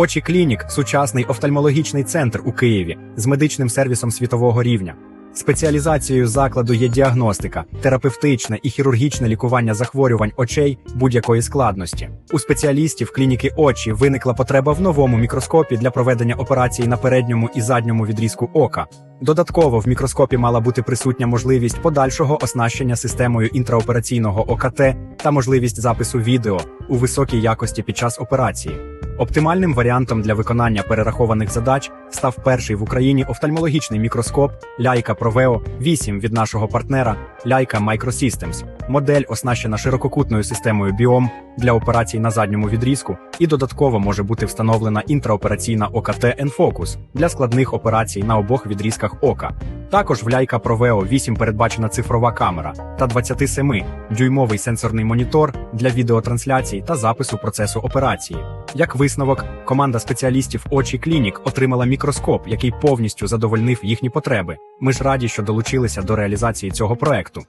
Очі Клінік сучасний офтальмологічний центр у Києві з медичним сервісом світового рівня. Спеціалізацією закладу є діагностика, терапевтичне і хірургічне лікування захворювань очей будь-якої складності. У спеціалістів клініки очі виникла потреба в новому мікроскопі для проведення операцій на передньому і задньому відрізку ока. Додатково в мікроскопі мала бути присутня можливість подальшого оснащення системою інтраопераційного ОКТ та можливість запису відео у високій якості під час операції. Оптимальним варіантом для виконання перерахованих задач став перший в Україні офтальмологічний мікроскоп Leica Proveo 8 від нашого партнера Leica Microsystems. Модель оснащена ширококутною системою BIOM для операцій на задньому відрізку, і додатково може бути встановлена інтраопераційна ОКТ Enfocus для складних операцій на обох відрізках ока. Також в Leica Proveo 8 передбачена цифрова камера та 27-дюймовий сенсорний монітор для відеотрансляції та запису процесу операції. Як висновок, команда спеціалістів очі клінік отримала мікроскоп, який повністю задовольнив їхні потреби. Ми ж раді, що долучилися до реалізації цього проекту.